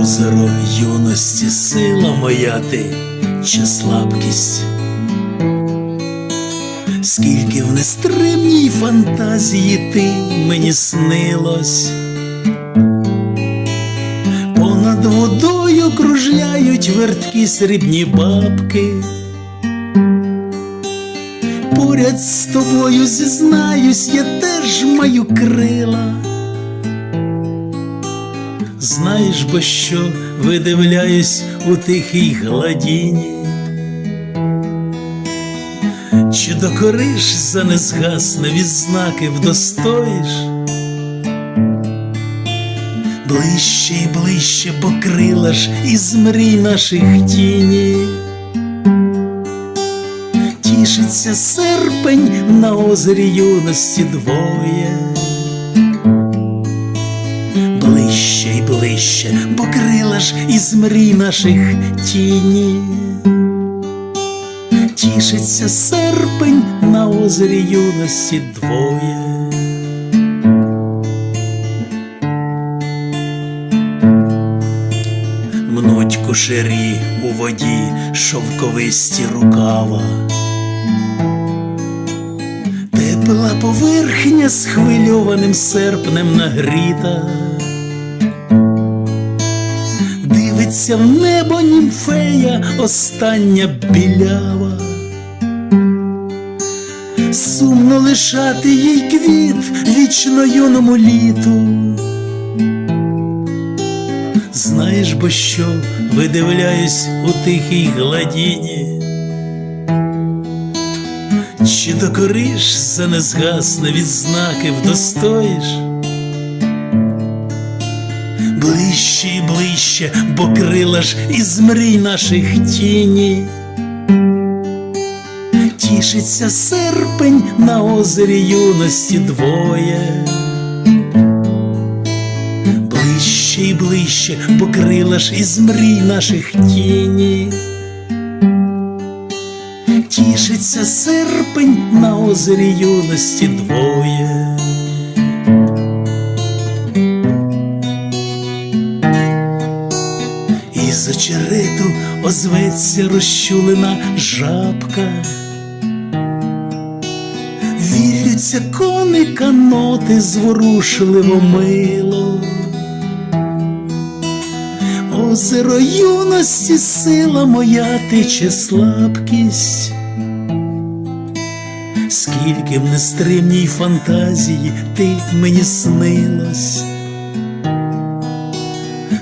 озеро юності, сила моя ти чи слабкість. Скільки в нестримній фантазії ти мені снилось, понад водою кружляють верткі срібні бабки. Поряд з тобою зізнаюсь, я теж маю крила. Знаєш, бо що видивляюсь у тихій гладіні, чи докориш за незгасне відзнаки вдостоїш? Ближче і ближче покрила ж із мрій наших тіні. Тішиться серпень на озері юності двоє. Ближче й ближче покрила ж із мрій наших тіні. Тішиться серпень на озері юності двоє. Мнуть кошері у воді шовковисті рукава. Тепла поверхня схвильованим серпнем нагріта. Дивиться в небо німфея остання білява. Сумно лишати їй квіт вічно юному літу. Знаєш, бо що видивляюсь у тихій гладіні, чи докориш за незгасне відзнаки вдостоїш? Ближче і ближче, бо крила ж із мрій наших тіні. Тішиться серпень на озері юності двоє. Ближче і ближче покрила ж із мрій наших тіні. Тішиться серпень на озері юності двоє. Із очерету озветься розчулена жабка. Віллються коника ноти зворушливо мило. Озеро юності, сила моя тече слабкість. Скільки в нестримній фантазії ти мені снилась.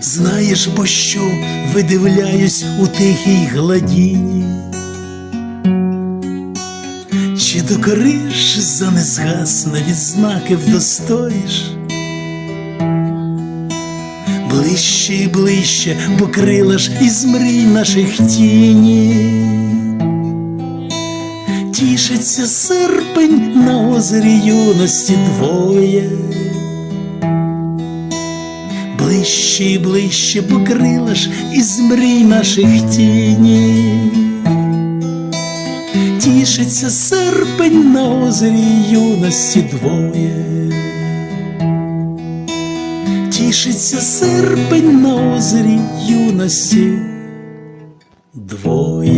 Знаєш, бо що видивляюсь у тихій гладіні, чи докориш за незгасне відзнаки вдостоїш? Ближче і ближче покрила ж із мрій наших тіні. Тішиться серпень на озері юності двоє. Ближче і ближче покрила ж із мрій наших тіні. Тішиться серпень на озері юності двоє. Тішиться серпень на озері юності двоє.